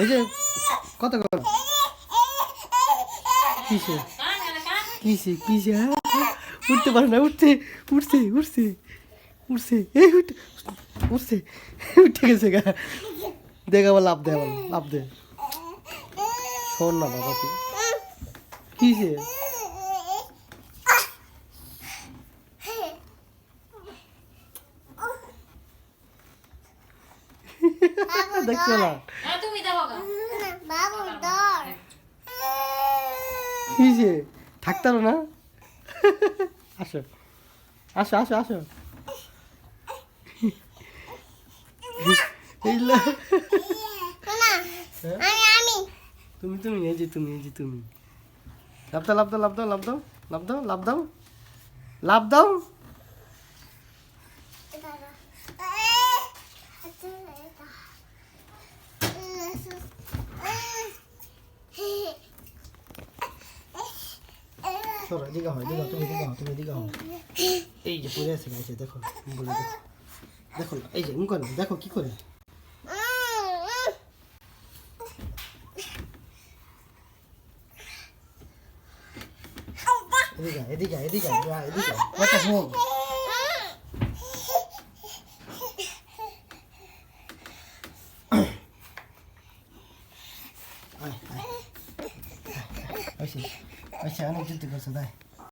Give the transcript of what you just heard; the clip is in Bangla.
এই যে কত কর? কিসে? কিসে কিসে? হ্যাঁ? উঠতে পারে না উঠছে উঠছে উঠছে উঠছে এই উঠ উঠছে উঠে গেছে গা। দেখ আবার লাভ দে আবার লাভ দে। শোন না বাবা তুই। কিসে? দেখছ না তুমি দেখো দর কিসে থাকতাম না? আসো। আসো আসো আসো। তুমি তুমি এই যে তুমি এই যে তুমি। লাভ দাও লাভ দাও লাভ দাও লাভ দাও লাভ দাও লাভ দাও লাভ দাও। সরো এদিকে হয় এদিকে তুমি এদিকে হও তুমি এদিকে হও এই যে পড়ে আছে গাইছে দেখো বলে দেখো দেখো এই যে মুখ দেখো কি করে এদিকে এদিকে এদিকে এদিকে 足穴切ってください。